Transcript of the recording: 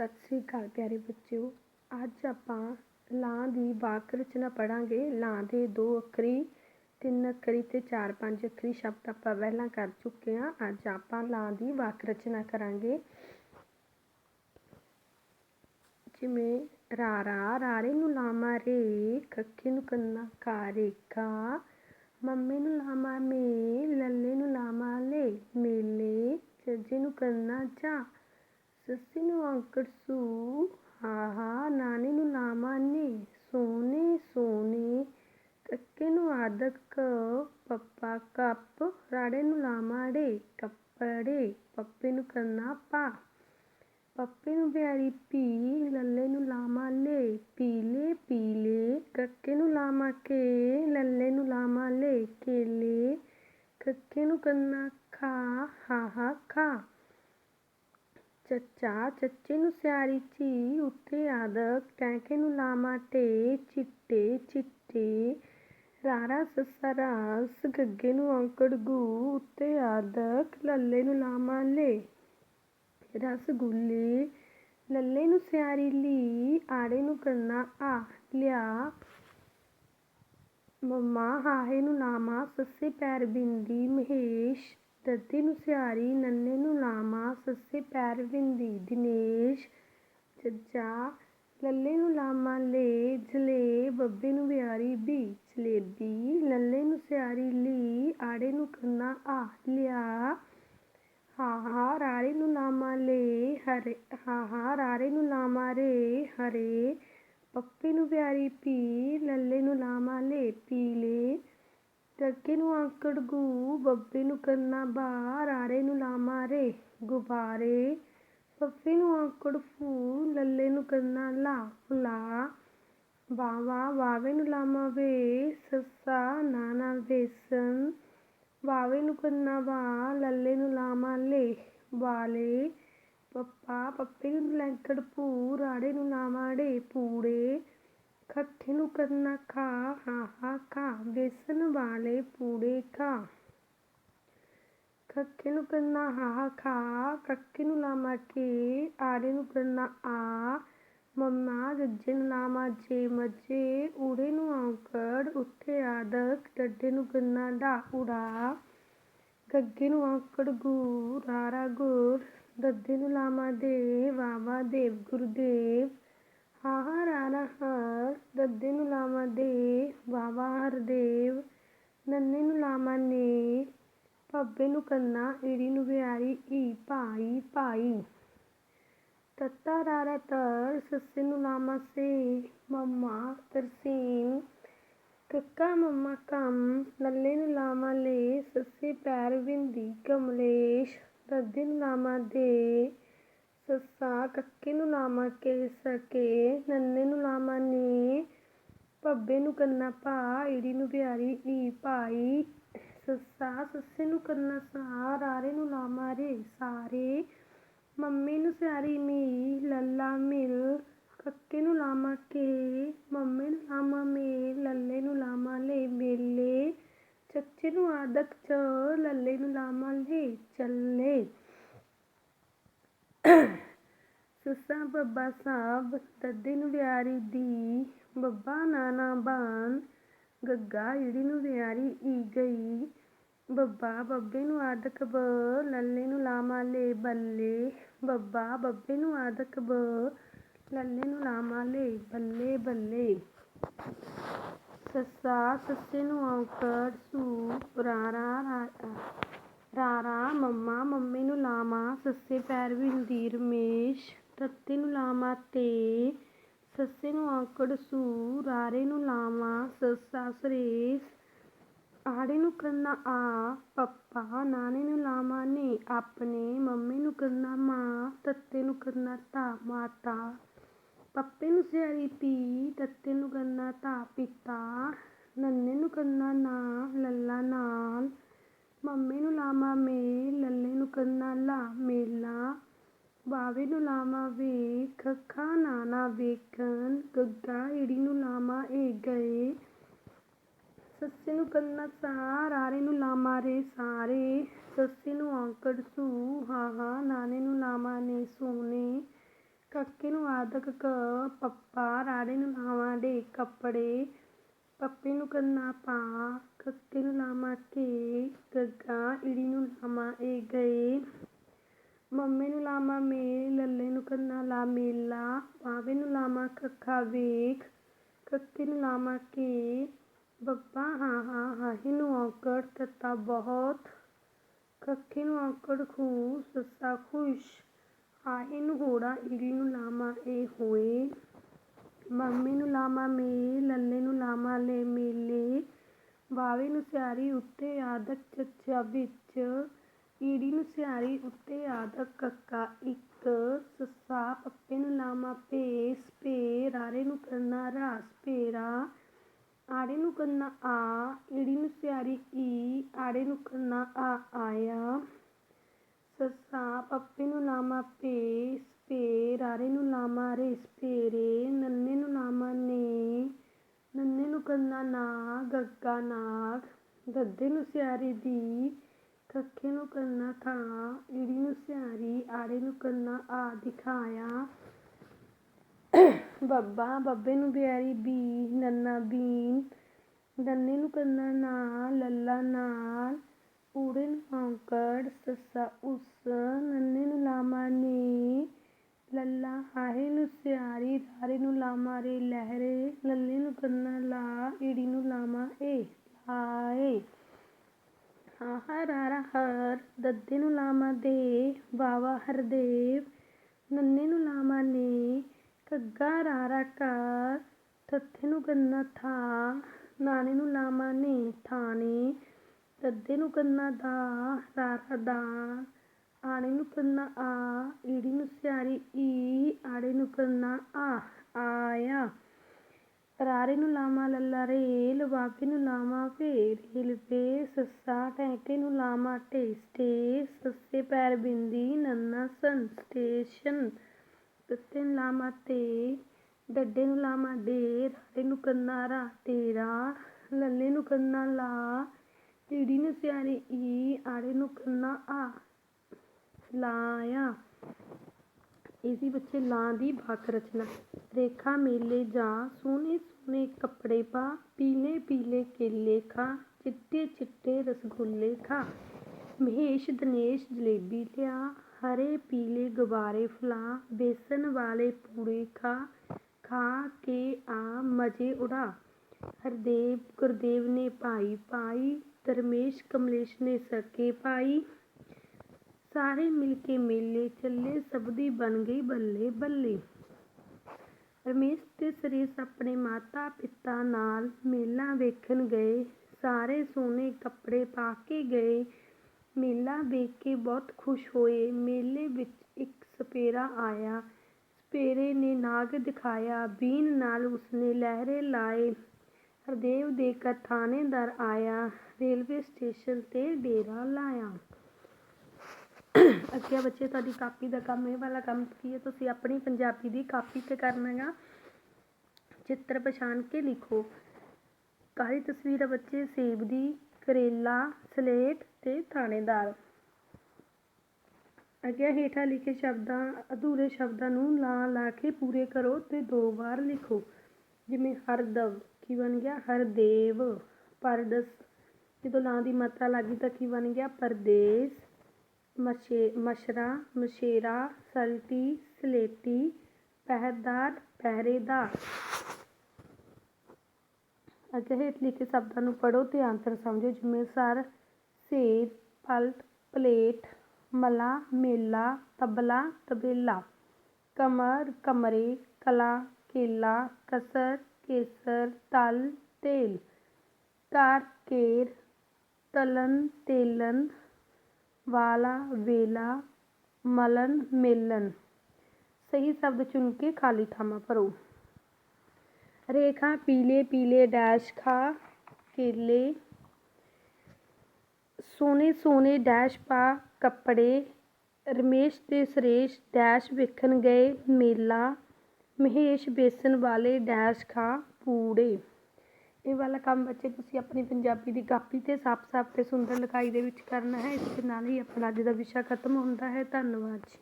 ਸਤਿ ਸ੍ਰੀ ਅਕਾਲ ਪਿਆਰੇ ਬੱਚਿਓ। ਅੱਜ ਆਪਾਂ ਲਾਂ ਦੀ ਵਾਕ ਰਚਨਾ ਪੜਾਂਗੇ ਲਾਂ ਦੇ ਦੋ ਅੱਖਰੀ, ਤਿੰਨ ਅੱਖਰੀ ਤੇ ਚਾਰ ਪੰਜ ਅੱਖਰੀ ਸ਼ਬਦ ਆਪਾਂ ਪਹਿਲਾਂ ਕਰ ਚੁੱਕੇ ਹਾਂ। ਅੱਜ ਆਪਾਂ ਲਾਂ ਦੀ ਵਾਕ ਰਚਨਾ ਕਰਾਂਗੇ। ਜਿਵੇਂ, ਰਾਰਾ, ਰਾਰੇ ਨੂੰ ਲਾਮਾ ਰੇ ਖੱਖੇ ਨੂੰ ਕੰਨਾ ਕਾਰੇ ਕਾ ਮੰਮੀ ਨੂੰ ਲਾਮਾ ਮੇ ਲੱਲੇ ਨੂੰ ਲਾਮਾ ਲੈ ਮੇਲੇ, ਜੱਜੇ ਨੂੰ ਕੰਨਾ ਜਾ ਸੱਸੀ ਨੂੰ ਔਂਕੜ ਸੂ। ਹਾਹਾ ਨਾਨੀ ਨੂੰ ਲਾਮਾ ਨੇ ਸੋਨੇ ਸੋਨੇ, ਕੱਕੇ ਨੂੰ ਆਦਕ ਕ। ਪੱਪਾ ਕੱਪ, ਰਾੜੇ ਨੂੰ ਲਾਮਾ ੜੇ ਕੱਪੜੇ ਪੱਪੇ ਨੂੰ ਕੰਨਾ ਪਾ। ਪੱਪੇ ਨੂੰ ਪਿਆਰੀ ਪੀ, ਲੱਲੇ ਨੂੰ ਲਾਮਾ ਲੈ ਪੀਲੇ ਪੀਲੇ ਨੂੰ ਸਿਆਰੀ ਚੀ ਉੱਤੇ ਆਦਕ ਕੈਂਕੇ ਨੂੰ ਲਾਮਾ ਟੇ ਚਿੱਟੇ ਚਿੱਟੇ, ਰਾਰਾ ਸੱਸਾ ਰਾਸ ਗੱਗੇ ਨੂੰ ਔਂਕੜ ਗੂ ਉੱਤੇ ਆਦਕ ਲੱਲੇ ਨੂੰ ਲਾਮਾ ਲੈ। ਰਸਗੁੱਲੇ ਲੱਲੇ ਨੂੰ ਸਿਆਰੀ ਲੀ, ਆੜੇ ਨੂੰ ਕਰਨਾ ਆ, ਲਿਆ। ਮੰਮਾ, ਹਾਹੇ ਨੂੰ ਲਾਮਾ ਸੱਸੇ ਪੈਰ ਬਿੰਦੀ, ਮਹੇਸ਼ ਦੱਦੀ ਨੂੰ ਸਿਆਰੀ ਨੰਨੇ ਨੂੰ ਲਾਮਾ, ਸੱਸੇ ਪੈਰ ਬਿੰਦੀ ਦਿਨੇਸ਼, ਜੱਜਾ, ਲੱਲੇ ਨੂੰ ਲਾਮਾ, ਲੈ, ਜਲੇ, ਬੱਬੇ ਨੂੰ ਵਿਆਰੀ ਬੀ, ਜਲੇਬੀ, ਲੱਲੇ ਨੂੰ ਸਿਆਰੀ ਲੀ, ਆੜੇ ਨੂੰ ਕੰਨਾ, ਆ, ਲਿਆ ਹਾਹਾ ਰਾਰੇ ਨੂੰ ਲਾਮਾ, ਲੈ, ਹਰੇ, ਹਾਂ ਹਾਹਾ ਰਾਰੇ ਨੂੰ ਲਾਮਾ, ਰੇ, ਹਰੇ, ਪੱਪੇ ਨੂੰ ਪਿਆਰੀ ਪੀ, ਲੱਲੇ ਨੂੰ ਲਾਮਾ, ਲੈ ਪੀਲੇ ਗੱਗੇ ਨੂੰ ਆਂਕੜ ਗੂ ਬੱਬੇ ਨੂੰ ਕੰਨਾ ਬਾ ਰਾਰੇ ਨੂੰ ਲਾਮਾ ਰੇ ਗੁਬਾਰੇ ਪੱਪੇ ਨੂੰ ਆਂਕੜ ਫੂ ਲੱਲੇ ਨੂੰ ਕੰਨਾ ਲਾ ਫੁਲਾ ਵਾਵਾ ਵਾਵੇ ਨੂੰ ਲਾਮਾ ਵੇ ਸੱਸਾ ਨਾਨਾ ਵੇਸਨ ਵਾਵੇ ਨੂੰ ਕੰਨਾ ਵਾ ਲੱਲੇ ਨੂੰ ਲਾਮਾ ਖਾ ਹਾਹਾ ਖਾ। ਵੇਸਨ ਵਾਲੇ ਪੂੜੇ ਖਾ। ਖੱਖੇ ਨੂੰ ਕੰਨਾ ਹਾਹਾ ਖਾ। ਕੱਕੇ ਨੂੰ ਲਾਮਾ ਕੇ, ਆੜੇ ਨੂੰ ਕੰਨਾ ਆ। ਮੰਮਾ, ਜੱਜੇ ਨੂੰ ਲਾਮਾ ਜੇ ਮੱਜੇ ਊੜੇ ਨੂੰ ਔਂਕੜ ਉੱਥੇ ਆਦਕ, ਡੱਡੇ ਨੂੰ ਕੰਨਾ ਡਾ ਉੜਾ ਗੱਗੇ ਨੂੰ ਔਂਕੜ ਗੂ ਰਾਰਾ ਗੁਰ ਦੱਦੇ ਨੂੰ ਲਾਮਾ ਦੇ ਵਾਵਾ ਦੇਵ, ਗੁਰਦੇਵ। ਹਾਹਾ ਰਾਰਾ ਹਰ ਦੱਦੇ ਦੇ ਵਾਵਾ ਹਰਦੇਵ, ਨੰਨੇ ਨੂੰ ਲਾਮਾ ਨੇ, ਭੱਬੇ ਨੂੰ ਕੰਨਾ, ਈੜੀ ਨੂੰ ਵਿਆਰੀ, ਈ ਭਾਈ ਭਾਈ। ਤੱਤਾ ਰਾਰਾ ਤਰ, ਸੱਸੇ ਨੂੰ ਲਾਮਾ ਸੇ, ਮੰਮਾ ਤਰਸੀਮ। ਕੱਕਾ ਮੰਮਾ ਕੰਮ ਲੱਲੇ ਨੂੰ ਲਾਮਾ ਲੈ, ਸੱਸੇ ਪੈਰ ਬਿੰਦੀ ਕਮਲੇਸ਼, ਦੱਦੇ ਨੂੰ ਲਾਮਾ ਦੇ। ਸੱਸਾ ਕੱਕੇ ਨੂੰ ਲਾਮਾ ਕੇ, ਸਕੇ, ਨੰਨੇ ਨੂੰ ਲਾਮਾ ਨੇ, ਭੱਬੇ ਨੂੰ ਕੰਨਾ ਭਾ ਈੜੀ ਨੂੰ ਪਿਆਰੀ ਈ ਭਾਈ ਸੱਸਾ, ਸੱਸੇ ਨੂੰ ਕੰਨਾ ਸਾ, ਰਾਰੇ ਨੂੰ ਲਾਮਾ ਰੇ ਸਾਰੇ, ਮੰਮੀ ਨੂੰ ਸਿਆਰੀ ਮੀ, ਲੱਲਾ ਮਿਲ, ਕੱਕੇ ਨੂੰ ਲਾਮਾ ਕੇ, ਮੰਮੀ ਨੂੰ ਲਾਮਾ ਮੇ, ਲੱਲੇ ਨੂੰ ਲਾਮਾ ਲੈ ਮੇਲੇ, ਚੱਚੇ ਨੂੰ ਆਦਕ ਚ, ਲੱਲੇ ਨੂੰ ਲਾਮਾ ਲੈ ਚੱਲੇ। ਸੱਸਾ ਬੱਬਾ ਸਾਬ ਦੱਦੇ ਨੂੰ ਵਿਆਰੀ ਦੀ, ਬੱਬਾ ਨਾਨਾ ਬਾਨ ਗੱਗਾ ਈੜੀ ਨੂੰ ਵਿਆਰੀ ਈ ਗਈ। ਬੱਬਾ ਬੱਬੇ ਨੂੰ ਆਦਕ ਬ, ਲੱਲੇ ਨੂੰ ਲਾਮਾ ਲੈ ਬੱਲੇ। ਬੱਬਾ ਬੱਬੇ ਨੂੰ ਆਦਕ ਬ, ਲੱਲੇ ਨੂੰ ਲਾਮਾ ਲੈ ਬੱਲੇ ਬੱਲੇ। ਸੱਸਾ ਸੱਸੇ ਨੂੰ ਔਕੜ ਸੂ ਰਾਰਾ ਰਾਰਾ, ਮੰਮਾ, ਮੰਮੀ ਨੂੰ ਲਾਮਾ ਸੱਸੇ ਪੈਰ ਬਿੰਦੀ ਰਮੇਸ਼, ਤੱਤੇ ਨੂੰ ਲਾਮਾ ਤੇ, ਸੱਸੇ ਨੂੰ ਔਂਕੜ ਸੂ, ਰਾਰੇ ਨੂੰ ਲਾਮਾ ਸੱਸਾ ਸੁਰੇਸ਼, ਆੜੇ ਨੂੰ ਕਰਨਾ ਆ, ਪੱਪਾ, ਨਾਨੇ ਨੂੰ ਲਾਮਾ ਨੇ, ਆਪਣੇ, ਮੰਮੀ ਨੂੰ ਕਰਨਾ ਮਾਂ, ਤੱਤੇ ਨੂੰ ਕਰਨਾ ਤਾ, ਮਾਤਾ, ਪੱਪੇ ਨੂੰ ਸਿਆਰੀ ਪੀ ਤੱਤੇ ਨੂੰ ਕਰਨਾ ਤਾ, ਪਿਤਾ, ਨੰਨੇ ਨੂੰ ਕਰਨਾ ਨਾ, ਲੱਲਾ ਨਾਲ ਮੰਮੀ ਨੂੰ ਲਾਮਾ ਮੇ ਲੱਲੇ ਨੂੰ ਲਾ ਮੇਲਾ, ਬਾਵੇ ਨੂੰ ਲਾਮਾ ਵੇ ਖੱਖਾ ਨਾਨਾ ਵੇਖਣ, ਗੱਗਾ ਈੜੀ ਨੂੰ ਲਾਮਾ ਏ ਗਏ, ਸੱਸੇ ਨੂੰ ਕੰਨਾ ਸਾ ਰਾਰੇ ਨੂੰ ਲਾਮਾ ਰੇ ਸਾਰੇ, ਸੱਸੇ ਨੂੰ ਔਂਕੜ ਸੂ ਹਾਹਾ ਨਾਨੇ ਨੂੰ ਲਾਮਾ ਨੇ ਸੋਨੇ, ਕੱਕੇ ਨੂੰ ਆਦਕ ਕ, ਪੱਪਾ ਰਾੜੇ ਨੂੰ ਲਾਵਾਂ ਦੇ ਕੱਪੜੇ ਪੱਪੇ ਨੂੰ ਕੰਨਾ ਪਾ ਕੱਕੇ ਨੂੰ ਲਾਵਾਂ ਕੇ, ਗੱਗਾ ਈੜੀ ਨੂੰ ਲਾਵਾਂ ਏ ਗਏ। ਮੰਮੇ ਨੂੰ ਲਾਵਾਂ ਮੇ ਲੱਲੇ ਨੂੰ ਕੰਨਾ ਲਾ ਮੇਲਾ ਪਾਵੇ ਨੂੰ ਲਾਵਾਂ ਕੱਖਾ ਵੇਖ ਕੱਕੇ ਨੂੰ ਲਾਵਾਂ ਕੇ। ਬੱਬਾ, ਹਾਂ ਹਾਂ ਹਾਹੀ ਨੂੰ ਔਕੜ, ਤੱਤਾ ਬਹੁਤ। ਕੱਖੇ ਨੂੰ ਔਕੜ ਖੂ ਸੱਸਾ ਖੁਸ਼। ਆਹੇ ਨੂੰ ਹੋੜਾ ਈੜੀ ਨੂੰ ਲਾਮਾ ਏ ਹੋਏ। ਮੰਮੀ ਨੂੰ ਲਾਵਾਂ ਮੇ ਲੱਲੇ ਨੂੰ ਲਾਵਾਂ ਲੈ ਮੇਲੇ। ਵਾਵੇ ਨੂੰ ਸਿਆਰੀ ਉੱਤੇ ਆਦਕ ਚੱਚਾ ਵਿੱਚ। ਈੜੀ ਨੂੰ ਸਿਆਰੀ ਉੱਤੇ ਆਦਕ ਕੱਕਾ ਇੱਕ। ਸੱਸਾ ਪੱਪੇ ਨੂੰ ਲਾਵਾਂ ਭੇਸ ਭੇ ਰਾਰੇ ਨੂੰ ਕਰਨਾ ਰਾਸ, ਭੇਰਾ। ਆੜੇ ਨੂੰ ਕਰਨਾ ਆ, ਈੜੀ ਨੂੰ ਸਿਆਰੀ ਈ। ਆੜੇ ਨੂੰ ਕਰਨਾ ਆ, ਆਇਆ। ਸੱਸਾ ਪੱਪੇ ਨੂੰ ਲਾਵਾਂ ਭੇਸ ਭੇ ਰਾਰੇ ਨੂੰ ਲਾਵਾਂ ਰੇਸ ਭੇਰੇ ਨੰਨੇ ਨੂੰ ਲਾਵਾਂ ਨੇ। ਨੰਨੇ ਨੂੰ ਕੰਨਾ ਨਾ ਗੱਗਾ ਨਾਗ। ਗੱਦੇ ਨੂੰ ਸਿਆਰੀ ਦੀ ਕੱਖੇ ਨੂੰ ਕਰਨਾ ਥਾਂ। ਈੜੀ ਨੂੰ ਸਿਆਰੀ, ਆੜੇ ਨੂੰ ਕਰਨਾ ਆ ਦਿਖਾਇਆ। ਬੱਬਾ, ਬੱਬੇ ਨੂੰ ਬਿਆਰੀ ਬੀ ਨੰਨਾ ਬੀਨ। ਨੰਨੇ ਨੂੰ ਕੰਨਾ ਨਾ ਲੱਲਾ ਨਾਲ। ਊੜੇ ਨੂੰ ਔਂਕੜ, ਸੱਸਾ ਉਸ। ਨੰਨੇ ਨੂੰ ਲਾਮਾ ਨੇ। ਲੱਲਾ ਹਾਹੇ ਨੂੰ ਸਿਆਰੀ ਰਾਰੇ ਨੂੰ ਲਾਮਾ ਰੇ, ਲਹਿਰੇ ਲੱਲੇ ਨੂੰ ਕਰਨਾ ਲਾ, ਈੜੀ ਨੂੰ ਲਾਮਾ ਏ, ਲਾਏ। ਹਾਹਾ ਰਾਰਾ ਹਰ, ਦੱਦੇ ਨੂੰ ਲਾਮਾ ਦੇ, ਵਾਵਾ ਹਰਦੇਵ ਨੰਨੇ ਨੂੰ ਲਾਮਾ ਨੇ ਕੱਗਾ ਰਾਰਾ ਕਰ ਥੱਥੇ ਨੂੰ ਕੰਨਾ ਥਾ, ਨਾਨੇ ਨੂੰ ਲਾਮਾ ਨੇ, ਥਾਣੇ। ਦੱਦੇ ਨੂੰ ਕੰਨਾ ਦਾ ਰਾਰਾ ਦਾ। ਆਣੇ ਨੂੰ ਕੰਨਾ ਆ, ਈੜੀ ਨੂੰ ਸਿਆਰੀ ਈ, ਆੜੇ ਨੂੰ ਕੰਨਾ ਆ, ਆਇਆ। ਰਾਰੇ ਨੂੰ ਲਾਵਾਂ ਲੱਲਾ ਰੇਲ ਬਾਬੇ ਨੂੰ ਲਾਵਾਂ ਵੇ ਰੇਲਵੇ ਸੱਸਾ, ਟੈਂਕੇ ਨੂੰ ਲਾਵਾਂ ਟੇਸਟੇ ਸੱਸੇ ਪੈਰ ਬਿੰਦੀ, ਨੰਨਾ ਨੂੰ ਲਾਵਾਂ ਤੇ, ਡੱਡੇ ਨੂੰ ਲਾਮਾ ਡੇ ਰਾੜੇ ਨੂੰ ਕੰਨਾ ਰਾ ਤੇਰਾ, ਲੱਲੇ ਨੂੰ ਕੰਨਾ ਲਾ, ਈੜੀ ਨੂੰ ਸਿਆਰੀ ਈ, ਆੜੇ ਨੂੰ ਕੰਨਾ ਆ। ਲਾਇਆ। ਇਸੀ ਬੱਚੇ ਲਾਂ ਦੀ ਵਾਕ ਰਚਨਾ। ਰੇਖਾ ਮੇਲੇ ਜਾ, ਸੋਹਣੇ ਸੋਹਣੇ ਕੱਪੜੇ ਪਾ, ਪੀਲੇ ਪੀਲੇ ਕੇਲੇ ਖਾ, ਚਿੱਟੇ ਚਿੱਟੇ ਰਸਗੁੱਲੇ ਖਾ। ਮਹੇਸ਼ ਦਿਨੇਸ਼ ਜਲੇਬੀ ਲਿਆ, ਹਰੇ ਪੀਲੇ ਗੁਬਾਰੇ ਫਲਾ, ਬੇਸਨ ਵਾਲੇ ਪੂੜੇ ਖਾ ਖਾ ਕੇ ਆ ਮਜ਼ੇ ਉਡਾ। ਹਰਦੇਵ, ਗੁਰਦੇਵ ਨੇ ਭਾਈ ਪਾਈ ਧਰਮੇਸ਼ ਕਮਲੇਸ਼ ਨੇ ਸਕੇ ਪਾਈ। ਸਾਰੇ ਮਿਲ ਕੇ ਮੇਲੇ ਚੱਲੇ, ਸਭ ਦੀ ਬਣ ਗਈ ਬੱਲੇ ਬੱਲੇ। ਰਮੇਸ਼ ਤੇ ਸਰੀਸ਼ ਆਪਣੇ ਮਾਤਾ ਪਿਤਾ ਨਾਲ ਮੇਲਾ ਵੇਖਣ ਗਏ। ਸਾਰੇ ਸੋਹਣੇ ਕੱਪੜੇ ਪਾ ਕੇ ਗਏ। ਮੇਲਾ ਵੇਖ ਕੇ ਬਹੁਤ ਖੁਸ਼ ਹੋਏ। ਮੇਲੇ ਵਿੱਚ ਇੱਕ ਸਪੇਰਾ ਆਇਆ। ਸਪੇਰੇ ਨੇ ਨਾਗ ਦਿਖਾਇਆ। ਬੀਨ ਨਾਲ ਉਸਨੇ ਲਹਿਰੇ ਲਾਏ। ਹਰਦੇਵ ਦੇ ਘਰ ਥਾਣੇਦਾਰ ਆਇਆ। ਰੇਲਵੇ ਸਟੇਸ਼ਨ ਤੇ ਡੇਰਾ ਲਾਇਆ। ਅੱਗੇ ਬੱਚੇ, ਤੁਹਾਡੀ ਕਾਪੀ ਦਾ ਕੰਮ, ਇਹ ਵਾਲਾ ਕੰਮ ਕੀ ਹੈ? ਤੁਸੀਂ ਆਪਣੀ ਪੰਜਾਬੀ ਦੀ ਕਾਪੀ ਤੇ ਕਰਨਾ ਗਾ ਚਿੱਤਰ ਪਛਾਣ ਕੇ ਲਿਖੋ। ਕਾਲੀ ਤਸਵੀਰ ਬੱਚੇ, ਸੇਬ ਦੀ, ਕਰੇਲਾ, ਸਲੇਟ ਤੇ ਥਾਣੇਦਾਰ। ਅੱਗੇ ਹੇਠਾਂ ਲਿਖੇ ਸ਼ਬਦਾਂ, ਅਧੂਰੇ ਸ਼ਬਦਾਂ ਨੂੰ ਲਾ ਲਾ ਕੇ ਪੂਰੇ ਕਰੋ ਤੇ ਦੋ ਵਾਰ ਲਿਖੋ। ਜਿਵੇਂ ਹਰਦਵ ਕੀ ਬਣ ਗਿਆ? ਹਰਦੇਵ ਪਰਦਸ। ਜਦੋਂ ਲਾਂ ਦੀ ਮਾਤਰਾ ਲੱਗੀ ਤਾਂ ਕੀ ਬਣ ਗਿਆ? ਪਰਦੇਸ। ਮਛੇ, ਮਛਰਾ, ਮਛੇਰਾ, ਸਲਟੀ, ਸਲੇਟੀ ਪਹਿਰਦਾਰ ਪਹਿਰੇਦਾਰ। ਅੱਗੇ ਹੇਠ ਲਿਖੇ ਸ਼ਬਦਾਂ ਨੂੰ ਪੜ੍ਹੋ ਤੇ ਆਂਸਰ ਸਮਝੋ, ਜਿਵੇਂ ਸਰ ਸੇਰ ਪਲਟ, ਪਲੇਟ, ਮਲਾ, ਮੇਲਾ, ਤਬਲਾ, ਤਬੇਲਾ। ਕਮਰ, ਕਮਰੇ, ਕਲਾ, ਕੇਲਾ, ਕਸਰ, ਕੇਸਰ, ਤਲ, ਤੇਲ। ਕਾਰ ਕੇਰ ਤਲਨ ਤੇਲਨ ਵਾਲਾ ਵੇਲਾ ਮਲਨ ਮੇਲਨ ਸਹੀ ਸ਼ਬਦ ਚੁਣ ਕੇ ਖਾਲੀ ਥਾਵਾਂ ਭਰੋ ਰੇਖਾ ਪੀਲੇ ਪੀਲੇ ਡੈਸ਼ ਖਾ ਕੇਲੇ ਸੋਨੇ ਸੋਨੇ ਡੈਸ਼ ਪਾ ਕੱਪੜੇ ਰਮੇਸ਼ ਤੇ ਸੁਰੇਸ਼ ਡੈਸ਼ ਵੇਖਣ ਗਏ ਮੇਲਾ ਮਹੇਸ਼ ਬੇਸਨ ਵਾਲੇ ਡੈਸ਼ ਖਾ ਪੂੜੇ ਇਹ ਵਾਲਾ ਕੰਮ ਬੱਚੇ ਤੁਸੀਂ ਆਪਣੀ ਪੰਜਾਬੀ ਦੀ ਕਾਪੀ ਤੇ ਸਾਫ਼ ਸਾਫ਼ ਤੇ ਸੁੰਦਰ ਲਿਖਾਈ ਦੇ ਵਿੱਚ ਕਰਨਾ ਹੈ, ਇਸ ਦੇ ਨਾਲ ਹੀ ਆਪਣਾ ਅੱਜ ਦਾ ਵਿਸ਼ਾ ਖਤਮ ਹੁੰਦਾ ਹੈ। ਧੰਨਵਾਦ ਜੀ।